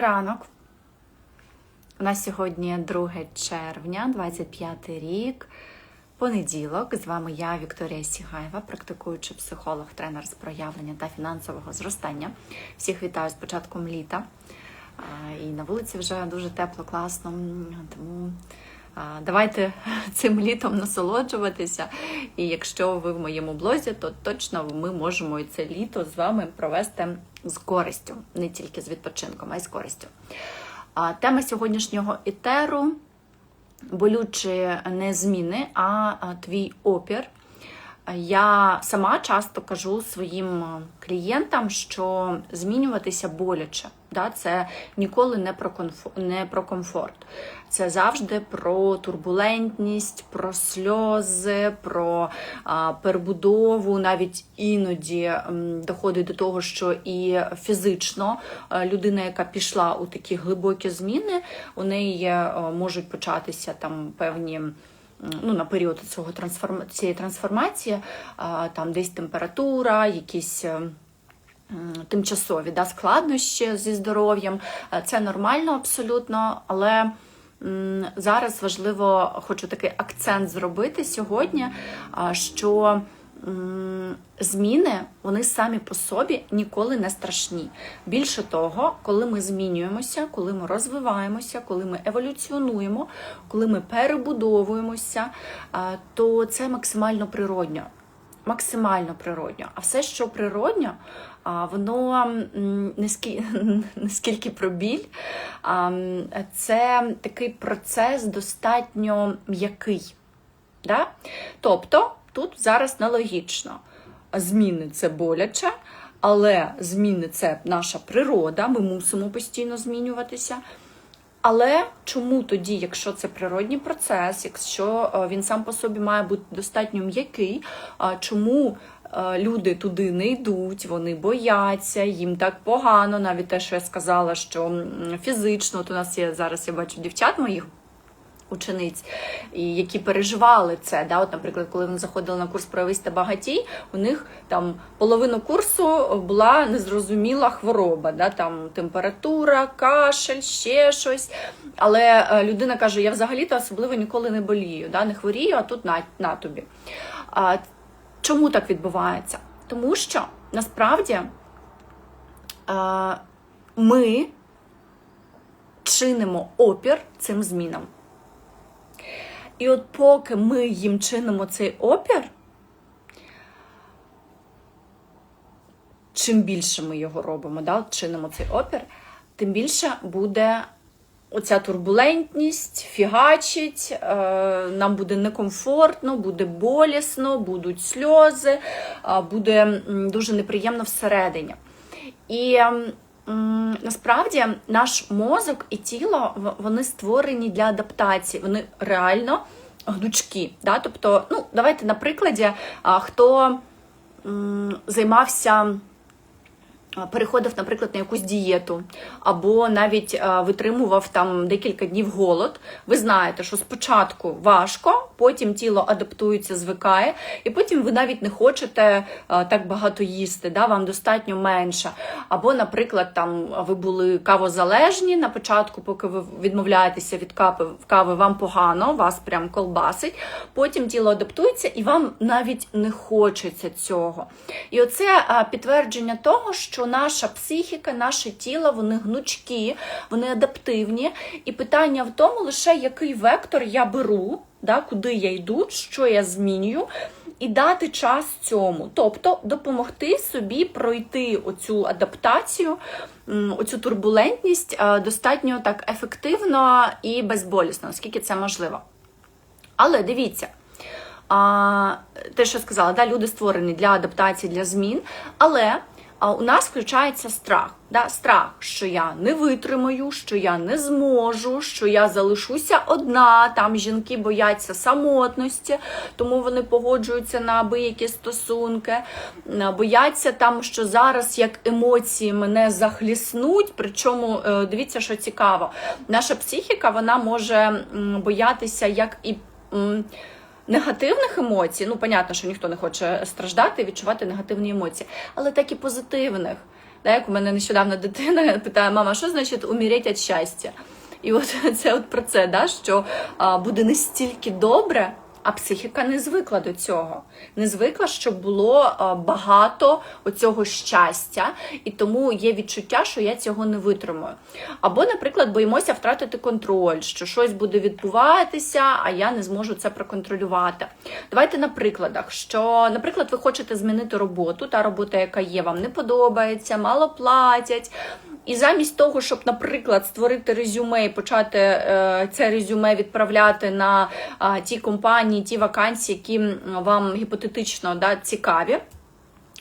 Ранок. У нас сьогодні 2 червня, 25 рік, понеділок. З вами я, Вікторія Сігаєва, практикуючий психолог, тренер з проявлення та фінансового зростання. Всіх вітаю з початком літа. І на вулиці вже дуже тепло, класно. Тому давайте цим літом насолоджуватися. І якщо ви в моєму блозі, то точно ми можемо і це літо з вами провести з користю, не тільки з відпочинком, а й з користю. Тема сьогоднішнього етеру болючі не зміни, а, твій опір. Я сама часто кажу своїм е, клієнтам, що змінюватися боляче. Да? Це ніколи не про комфорт, не про комфорт. Це завжди про турбулентність, про сльози, про а, перебудову. Навіть іноді доходить до того, що і фізично е, людина, яка пішла у такі глибокі зміни, у неї е, можуть початися там певні ну, на період цього трансформ... цієї трансформації, там десь температура, якісь. е, Тимчасові да, складнощі зі здоров'ям, Е, це нормально абсолютно, але зараз важливо, хочу такий акцент зробити сьогодні, що зміни вони самі по собі ніколи не страшні. Більше того, коли ми змінюємося, коли ми розвиваємося, коли ми еволюціонуємо, коли ми перебудовуємося, то це максимально природньо. Максимально природньо. А все, що природньо, воно м, не скі- не скільки про біль, це такий процес достатньо м'який. Да? Тобто тут зараз нелогічно. Зміни це боляче, але зміни це наша природа, ми мусимо постійно змінюватися. Але чому тоді, якщо це природній процес, якщо е, він сам по собі має бути достатньо м'який, чому е, люди туди не йдуть, вони бояться, їм так погано, навіть те, що я сказала, що фізично, от у нас є зараз, я бачу дівчат моїх учениць, і які переживали це. Да? От, наприклад, коли вони заходили на курс проявиста багатій, у них там половину курсу була незрозуміла хвороба, да? там температура, кашель, ще щось. Але е, людина каже: я взагалі-то особливо ніколи не болію, да? не хворію, а тут на, на тобі. А, чому так відбувається? Тому що насправді ми чинимо опір цим змінам. І от поки ми їм чинимо цей опір, чим більше ми його робимо, да, чинимо цей опір, тим більше буде оця турбулентність, фігачить, е, нам буде некомфортно, буде болісно, будуть сльози, е, буде дуже неприємно всередині. І насправді наш мозок і тіло вони створені для адаптації, вони реально гнучкі. Да? Тобто, ну, давайте на прикладі, хто займався. А, Переходив, наприклад, на якусь дієту, або навіть витримував там декілька днів голод. Ви знаєте, що спочатку важко, потім тіло адаптується, звикає, і потім ви навіть не хочете так багато їсти, да, вам достатньо менше. Або, наприклад, там ви були кавозалежні на початку, поки ви відмовляєтеся від кави, кави вам погано, вас прям колбасить. Потім тіло адаптується, і вам навіть не хочеться цього. І оце підтвердження того, що наша психіка, наше тіло, вони гнучкі, вони адаптивні. І питання в тому, лише який вектор я беру, да, куди я йду, що я змінюю. І дати час цьому, тобто допомогти собі пройти оцю адаптацію, оцю турбулентність достатньо так ефективно і безболісно, наскільки це можливо. Але дивіться, а, те, що сказала, да, люди створені для адаптації, для змін, але а, у нас включається страх. Да? Страх, що я не витримаю, що я не зможу, що я залишуся одна. Там жінки бояться самотності, тому вони погоджуються на абиякі стосунки, бояться там, що зараз як емоції мене захліснуть. Причому е, дивіться, що цікаво, наша психіка вона може боятися як і. Негативних емоцій, ну, понятно, що ніхто не хоче страждати, відчувати негативні емоції, але так і позитивних. Да, як у мене нещодавно дитина питає, мама, що значить умірять від щастя? І от це от про це, да, що буде настільки добре, а психіка не звикла до цього. Не звикла, щоб було багато оцього щастя, і тому є відчуття, що я цього не витримую. Або, наприклад, боїмося втратити контроль, що щось буде відбуватися, а я не зможу це проконтролювати. Давайте на прикладах, що, наприклад, ви хочете змінити роботу, та робота, яка є, вам не подобається, мало платять. І замість того, щоб, наприклад, створити резюме і почати е, це резюме відправляти на ті компанії, ті вакансії, які вам гіпотетично да, цікаві,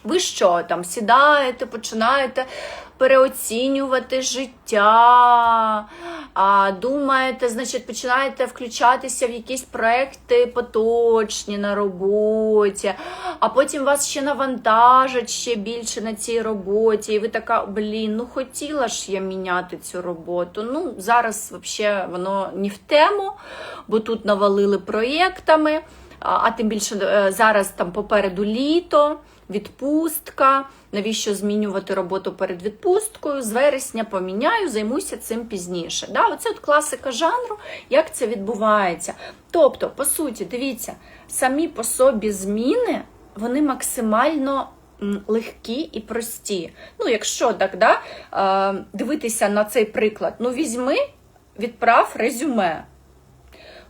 ви що там сідаєте, починаєте переоцінювати життя, а, думаєте, значить, починаєте включатися в якісь проекти поточні на роботі, а потім вас ще навантажать ще більше на цій роботі, і ви така, блін, ну хотіла ж я міняти цю роботу. Ну, зараз взагалі воно не в тему, бо тут навалили проєктами, а, а тим більше е, зараз там попереду літо відпустка. Навіщо змінювати роботу перед відпусткою? З вересня поміняю, займуся цим пізніше. Да? Оце от класика жанру, як це відбувається. Тобто, по суті, дивіться, самі по собі зміни, вони максимально легкі і прості. Ну, якщо так, да, е, дивитися на цей приклад, ну візьми, відправ резюме.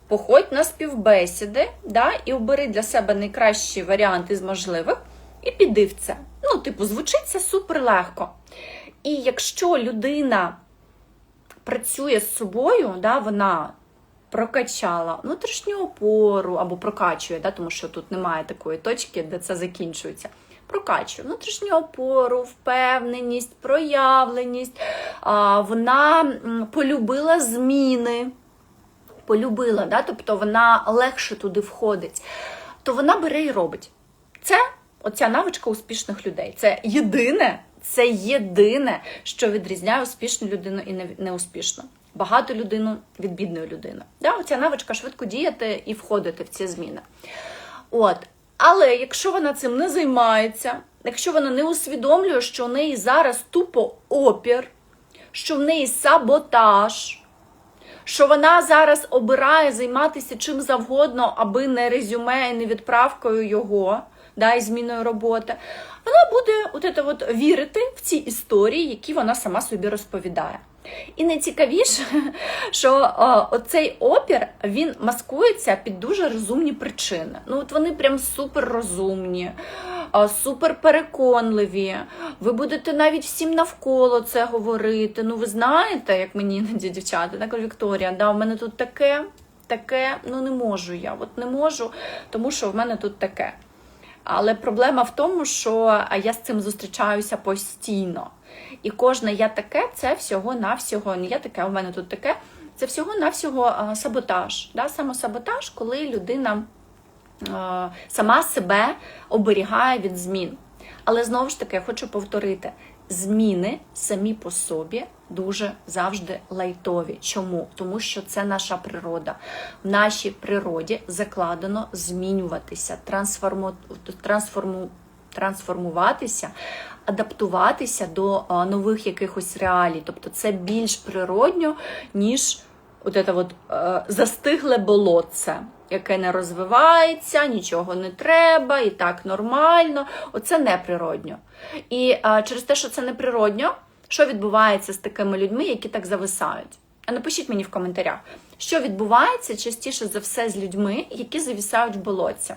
Походь на співбесіди да, і обери для себе найкращий варіант із можливих, і піди в це. Ну, типу, звучить це супер легко. І якщо людина працює з собою, да, вона прокачала внутрішню опору або прокачує, да, тому що тут немає такої точки, де це закінчується. Прокачує внутрішню опору, впевненість, проявленість. Вона полюбила зміни, полюбила, да? тобто вона легше туди входить, то вона бере і робить. Це оця навичка успішних людей. Це єдине, це єдине, що відрізняє успішну людину і не- неуспішну. Багату людину від бідної людини. Да? Оця навичка швидко діяти і входити в ці зміни. От. Але якщо вона цим не займається, якщо вона не усвідомлює, що в неї зараз тупо опір, що в неї саботаж, що вона зараз обирає займатися чим завгодно, аби не резюме і не відправкою його, да, і зміною роботи, вона буде от це от вірити в ці історії, які вона сама собі розповідає. І найцікавіше, що оцей опір він маскується під дуже розумні причини. Ну, от вони прям супер розумні, супер переконливі. Ви будете навіть всім навколо це говорити. Ну, ви знаєте, як мені іноді дівчата, так Вікторія, да, в мене тут таке, таке, ну не можу я. От не можу, тому що в мене тут таке. Але проблема в тому, що я з цим зустрічаюся постійно. І кожне я таке це всього-навсього, не я таке, у мене тут таке. Це всього-навсього саботаж. Да? Самосаботаж, коли людина сама себе оберігає від змін. Але знову ж таки, я хочу повторити: зміни самі по собі дуже завжди лайтові. Чому? Тому що це наша природа. В нашій природі закладено змінюватися, трансформу... трансформу... трансформуватися, адаптуватися до нових якихось реалій. Тобто це більш природньо, ніж от це от, е, застигле болотце, яке не розвивається, нічого не треба, і так нормально. Оце неприродньо. І через те, що це неприродньо, що відбувається з такими людьми, які так зависають? А напишіть мені в коментарях, що відбувається частіше за все з людьми, які завісають в болотці.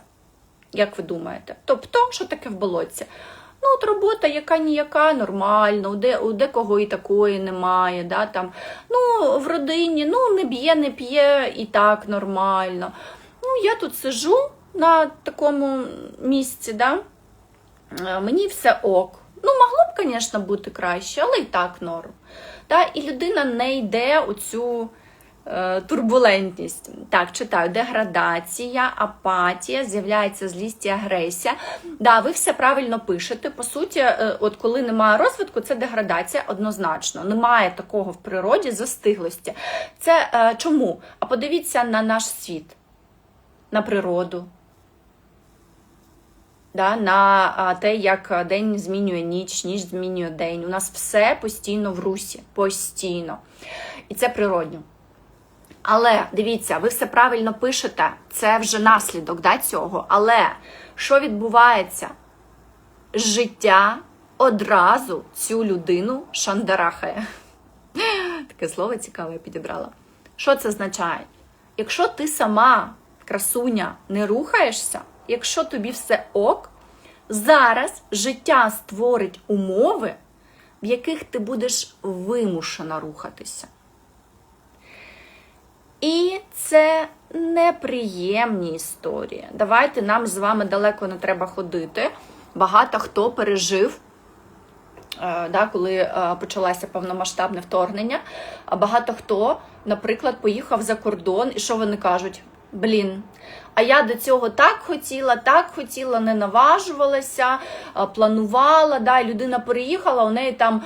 Як ви думаєте? Тобто, що таке в болотці? Ну, от робота, яка ніяка, нормально, у, де, у декого і такої немає. Да, там, ну, в родині ну, не б'є, не п'є і так нормально. Ну, я тут сижу на такому місці, да, мені все ок. Ну, могло б, звісно, бути краще, але і так норм. Та, і людина не йде у цю е, турбулентність. Так, читаю, деградація, апатія, з'являється злість і агресія. Да, ви все правильно пишете. По суті, е, от коли немає розвитку, це деградація однозначно. Немає такого в природі застиглості. Це е, чому? А подивіться на наш світ, на природу. Да, на те, як день змінює ніч, ніч змінює день. У нас все постійно в русі, постійно. І це природньо. Але дивіться, ви все правильно пишете, це вже наслідок да, цього. Але що відбувається? Життя одразу цю людину шандарахає. Таке слово цікаве я підібрала. Що це означає? Якщо ти сама, красуня, не рухаєшся, якщо тобі все ок, зараз життя створить умови, в яких ти будеш вимушена рухатися. І це неприємні історії. Давайте нам з вами далеко не треба ходити. Багато хто пережив, е, да, коли е, почалося повномасштабне вторгнення. А багато хто, наприклад, поїхав за кордон, і що вони кажуть? Блін, а я до цього так хотіла, так хотіла, не наважувалася, е, планувала. Да, і людина переїхала, у неї там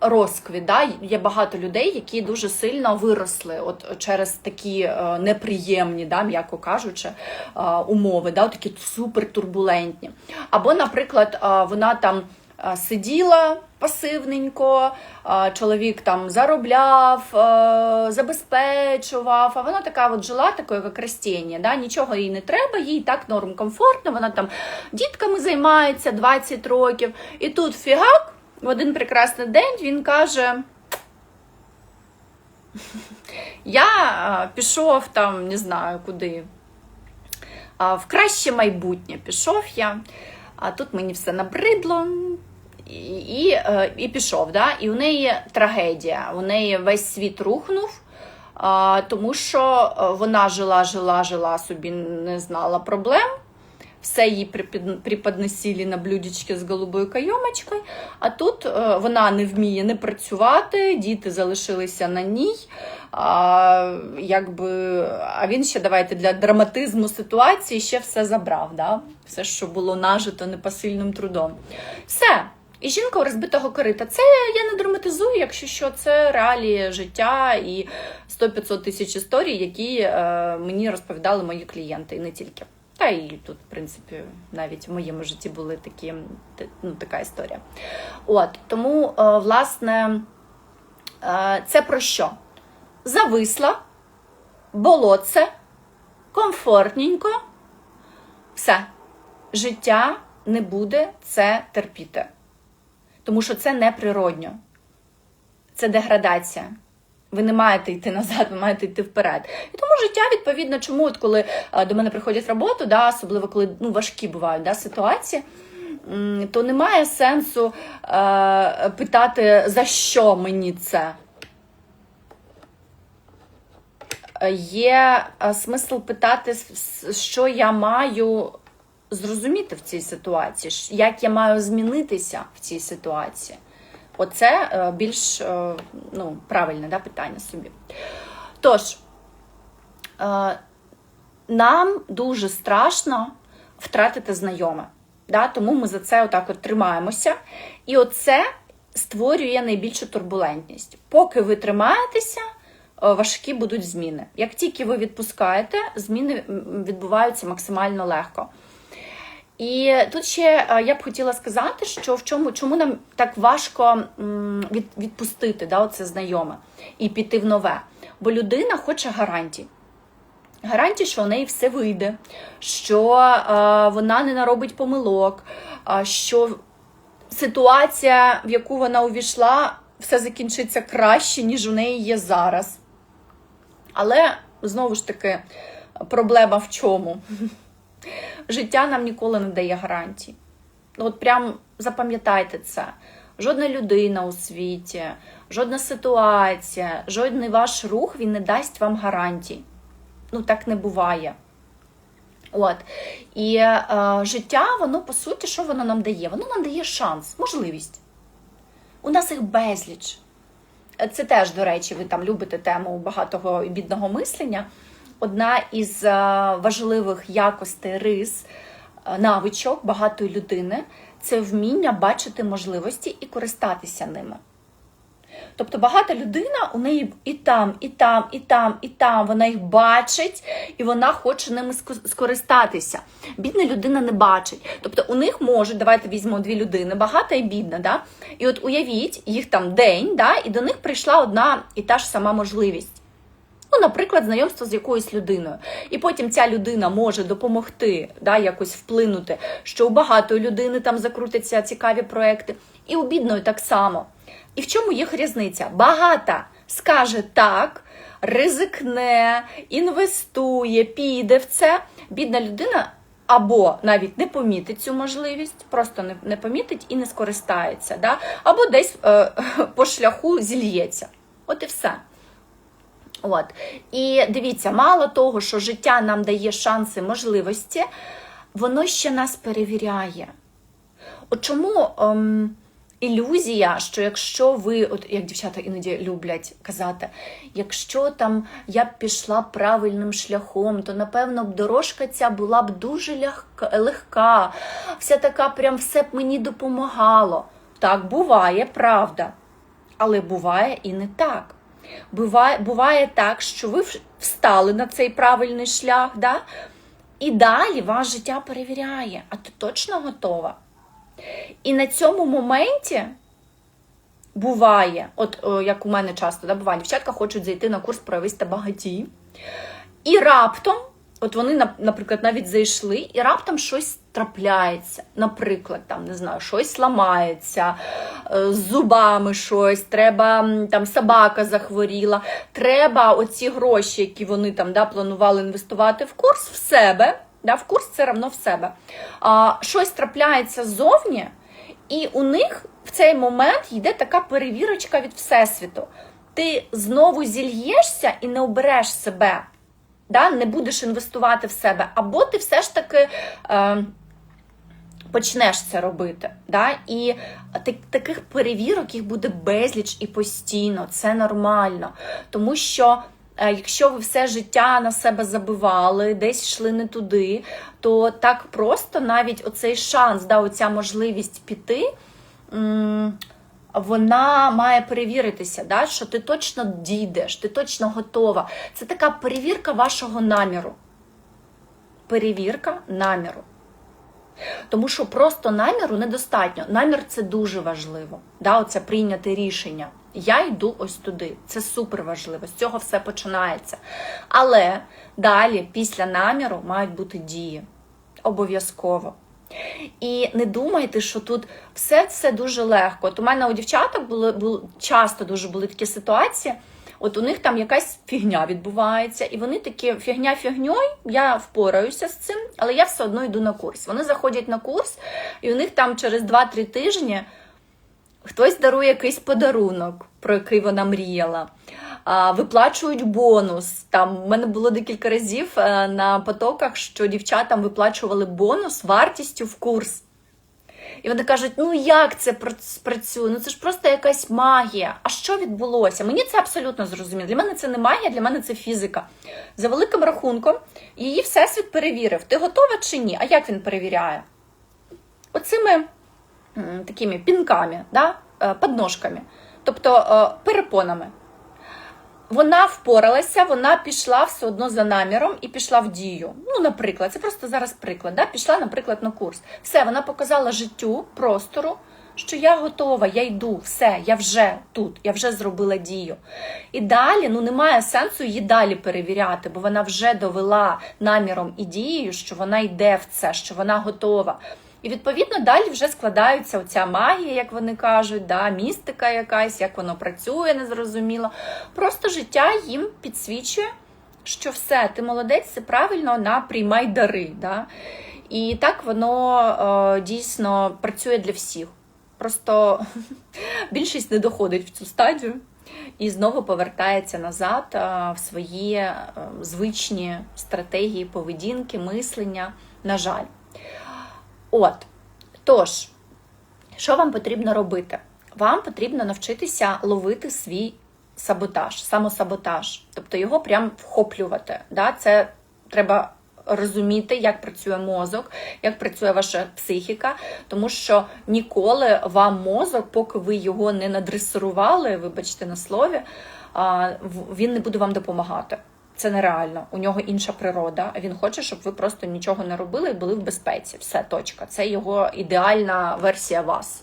розквіт. Да? Є багато людей, які дуже сильно виросли от через такі е, неприємні, да, м'яко кажучи, е, умови, да, такі супертурбулентні. Або, наприклад, е, вона там е, сиділа пасивненько, чоловік там заробляв, е, забезпечував, а вона така от жила такою, як растіння, да? нічого їй не треба, їй так норм комфортно, вона там дітками займається 20 років. І тут фігак, в один прекрасний день він каже. Я пішов там, не знаю куди, в краще майбутнє пішов я, а тут мені все набридло і е, і пішов. Да? І у неї трагедія, у неї весь світ рухнув, тому що е, вона жила, жила, жила собі, не знала проблем все їй преподносили на блюдечки з голубою кайомочкою, а тут е, вона не вміє не працювати, діти залишилися на ній. А, якби, а він ще давайте для драматизму ситуації ще все забрав. Да? Все, що було нажито непосильним трудом. Все. І жінка у розбитого корита. Це я не драматизую, якщо що, це реалії життя і 100-500 тисяч історій, які е, мені розповідали мої клієнти, і не тільки. Та і тут, в принципі, навіть в моєму житті були такі, ну, така історія. От, Тому, е, власне, е, це про що? Зависла, болотце, комфортненько, все. Життя не буде це терпіти. Тому що це неприродньо. Це деградація. Ви не маєте йти назад, ви маєте йти вперед. І тому життя, відповідно, чому, от коли до мене приходять роботу, да, особливо коли ну, важкі бувають да, ситуації, то немає сенсу а, питати, за що мені це. Є смисл питати, що я маю зрозуміти в цій ситуації, як я маю змінитися в цій ситуації. Оце е, більш е, ну, правильне да, питання собі. Тож, е, нам дуже страшно втратити знайоме. Да? Тому ми за це отак от тримаємося. І оце створює найбільшу турбулентність. Поки ви тримаєтеся, важкі будуть зміни. Як тільки ви відпускаєте, зміни відбуваються максимально легко. І тут ще е, я б хотіла сказати, що в чому чому нам так важко від, відпустити да, оце знайоме і піти в нове. Бо людина хоче гарантій. Гарантій, що у неї все вийде, що е, вона не наробить помилок, е, що ситуація, в яку вона увійшла, все закінчиться краще, ніж у неї є зараз. Але знову ж таки, проблема в чому? Життя нам ніколи не дає гарантій. Ну, от прям запам'ятайте це. Жодна людина у світі, жодна ситуація, жодний ваш рух він не дасть вам гарантій. Ну, так не буває. От. І е, життя, воно, по суті, що воно нам дає? Воно нам дає шанс, можливість. У нас їх безліч. Це теж, до речі, ви там любите тему багатого і бідного мислення одна із е, важливих якостей рис, е, навичок багатої людини це вміння бачити можливості і користатися ними. Тобто багата людина у неї і там, і там, і там, і там. Вона їх бачить і вона хоче ними скористатися. Бідна людина не бачить. Тобто у них можуть, давайте візьмемо дві людини, багата і бідна. Да? І от уявіть, їх там день, да? і до них прийшла одна і та ж сама можливість. Ну, наприклад, знайомство з якоюсь людиною. І потім ця людина може допомогти, да, якось вплинути, що у багатої людини там закрутяться цікаві проекти, і у бідної так само. І в чому їх різниця? Багата скаже так, ризикне, інвестує, піде в це. Бідна людина або навіть не помітить цю можливість, просто не, не помітить і не скористається, да? або десь е, по шляху зільється. От і все. От. І дивіться, мало того, що життя нам дає шанси, можливості, воно ще нас перевіряє. От чому ем, ілюзія, що якщо ви, от як дівчата іноді люблять казати, якщо там я б пішла правильним шляхом, то напевно б дорожка ця була б дуже легка, вся така, прям все б мені допомагало. Так буває, правда. Але буває і не так. Буває, буває так, що ви встали на цей правильний шлях, да? і далі ваше життя перевіряє, а ти точно готова? І на цьому моменті буває, от як у мене часто да, буває, дівчатка хочуть зайти на курс проявиста багаті, і раптом, от вони, наприклад, навіть зайшли, і раптом щось трапляється. Наприклад, там не знаю, щось ламається, е, з зубами щось, треба там собака захворіла. Треба оці гроші, які вони там да, планували інвестувати в курс, в себе. Да, в курс це равно в себе. А, щось трапляється ззовні, і у них в цей момент йде така перевірочка від Всесвіту. Ти знову зільєшся і не обереш себе, да? не будеш інвестувати в себе, або ти все ж таки. Е, почнеш це робити. Да? І так- таких перевірок їх буде безліч і постійно. Це нормально. Тому що. е, Якщо ви все життя на себе забивали, десь йшли не туди, то так просто навіть оцей шанс, да, оця можливість піти, вона має перевіритися, да, що ти точно дійдеш, ти точно готова. Це така перевірка вашого наміру. Перевірка наміру. Тому що просто наміру недостатньо. Намір це дуже важливо. Да, оце прийняти рішення. Я йду ось туди. Це супер важливо. З цього все починається. Але далі, після наміру, мають бути дії. Обов'язково. І не думайте, що тут все це дуже легко. От у мене у дівчаток були, були часто дуже були такі ситуації. От у них там якась фігня відбувається, і вони такі фігня фігньою, я впораюся з цим, але я все одно йду на курс. Вони заходять на курс, і у них там через 2-3 тижні хтось дарує якийсь подарунок, про який вона мріяла. Виплачують бонус. Там в мене було декілька разів е, на потоках, що дівчатам виплачували бонус вартістю в курс. І вони кажуть: ну як це пр- працює? Ну це ж просто якась магія. А що відбулося? Мені це абсолютно зрозуміло. Для мене це не магія, для мене це фізика. За великим рахунком, її всесвіт перевірив. Ти готова чи ні? А як він перевіряє? Оцими такими пінками, да? е, подножками, тобто е, перепонами. Вона впоралася, вона пішла все одно за наміром і пішла в дію. Ну, наприклад, це просто зараз приклад. Да? Пішла, наприклад, на курс. Все, вона показала життю, простору, що я готова, я йду, все, я вже тут, я вже зробила дію. І далі ну немає сенсу її далі перевіряти, бо вона вже довела наміром і дією, що вона йде в це, що вона готова. І відповідно далі вже складається оця магія, як вони кажуть, да, містика якась, як воно працює, незрозуміло. Просто життя їм підсвічує, що все, ти молодець, це правильно на приймай дари. Да? І так воно е, дійсно працює для всіх. Просто більшість не доходить в цю стадію і знову повертається назад е, в свої е, звичні стратегії поведінки, мислення. На жаль. От, тож, що вам потрібно робити? Вам потрібно навчитися ловити свій саботаж, самосаботаж, тобто його прям вхоплювати. Да? Це треба розуміти, як працює мозок, як працює ваша психіка, тому що ніколи вам мозок, поки ви його не надресирували, вибачте на слові, він не буде вам допомагати. Це нереально. У нього інша природа. Він хоче, щоб ви просто нічого не робили і були в безпеці. Все, точка. Це його ідеальна версія вас.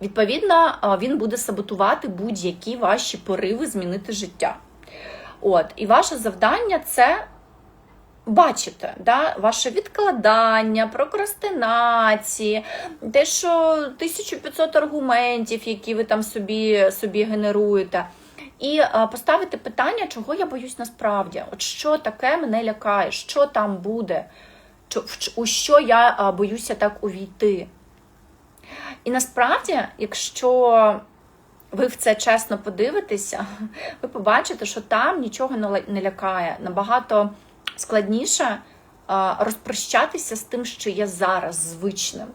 Відповідно, він буде саботувати будь-які ваші пориви змінити життя. От, і ваше завдання це бачити да, ваше відкладання, прокрастинації, те, що 1500 аргументів, які ви там собі, собі генеруєте. І поставити питання, чого я боюсь насправді. От що таке мене лякає, що там буде, у що я боюся так увійти. І насправді, якщо ви в це чесно подивитеся, ви побачите, що там нічого не лякає. Набагато складніше розпрощатися з тим, що є зараз звичним.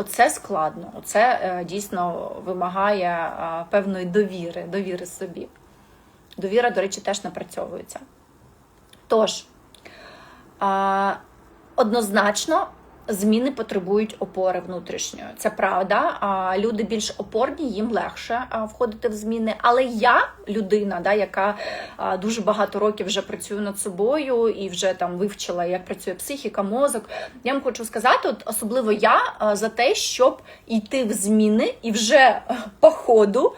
Оце складно, оце е, дійсно вимагає певної довіри, довіри собі. Довіра, до речі, теж напрацьовується. Тож, однозначно, зміни потребують опори внутрішньої. Це правда. А люди більш опорні, їм легше входити в зміни. Але я людина, да, яка дуже багато років вже працює над собою і вже там вивчила, як працює психіка, мозок. Я вам хочу сказати, от особливо я за те, щоб йти в зміни і вже по ходу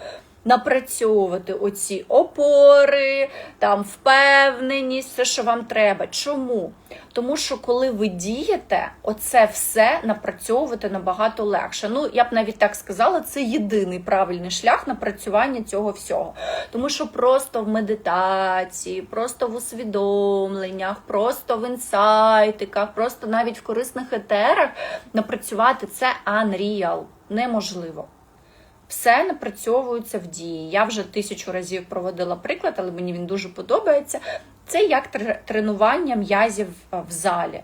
напрацьовувати оці опори, там впевненість, все, що вам треба. Чому? Тому що коли ви дієте, оце все напрацьовувати набагато легше. Ну, я б навіть так сказала, це єдиний правильний шлях напрацювання цього всього. Тому що просто в медитації, просто в усвідомленнях, просто в інсайтиках, просто навіть в корисних етерах напрацювати це unreal. неможливо. Все напрацьовується в дії. Я вже тисячу разів проводила приклад, але мені він дуже подобається. Це як тр- тренування м'язів е, в залі.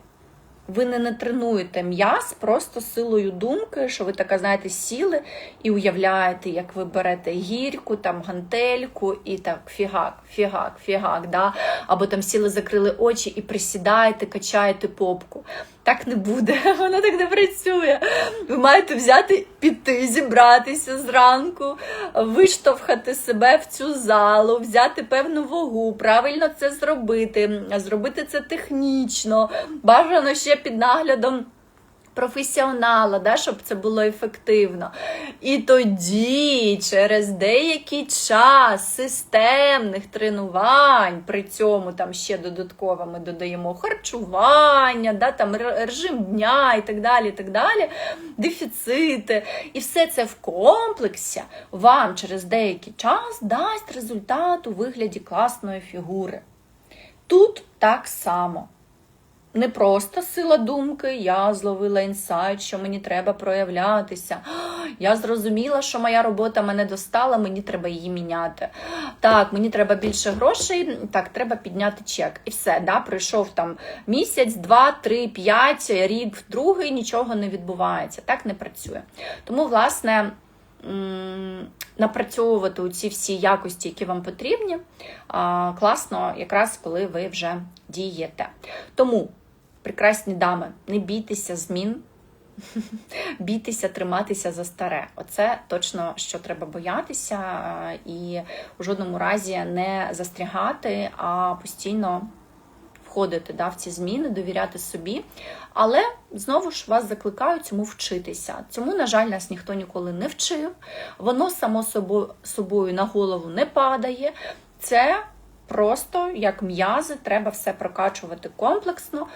Ви не, не тренуєте м'яз просто силою думки, що ви така, знаєте, сіли і уявляєте, як ви берете гірку, там гантельку, і так фігак, фігак, фігак, да? або там сіли, закрили очі і присідаєте, качаєте попку. Так не буде, воно так не працює. Ви маєте взяти, піти, зібратися зранку, виштовхати себе в цю залу, взяти певну вагу, правильно це зробити, зробити це технічно, бажано ще під наглядом. Професіонала, да, щоб це було ефективно. І тоді, через деякий час системних тренувань, при цьому там ще додатково ми додаємо харчування, да, там режим дня і так далі, і так далі, дефіцити. І все це в комплексі вам через деякий час дасть результат у вигляді класної фігури. Тут так само. Не просто сила думки, я зловила інсайт, що мені треба проявлятися. Я зрозуміла, що моя робота мене достала, мені треба її міняти. Так, мені треба більше грошей, так, треба підняти чек. І все, да, пройшов там місяць, два, три, п'ять, рік, другий, нічого не відбувається. Так не працює. Тому, власне. Напрацьовувати ці всі якості, які вам потрібні, класно, якраз коли ви вже дієте. Тому, прекрасні дами, не бійтеся змін, бійтеся триматися за старе. Оце точно що треба боятися і у жодному разі не застрягати, а постійно входити да, в ці зміни, довіряти собі. Але знову ж вас закликають цьому вчитися. Цьому, на жаль, нас ніхто ніколи не вчив. Воно само собою на голову не падає. Це просто як м'язи, треба все прокачувати комплексно.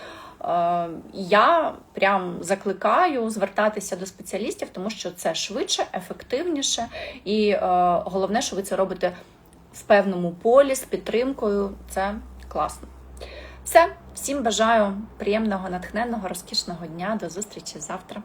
Е, Я прям закликаю звертатися до спеціалістів, тому що це швидше, ефективніше, і е, головне, що ви це робите в певному полі з підтримкою. Це класно. Все, всім бажаю приємного, натхненного, розкішного дня. До зустрічі завтра.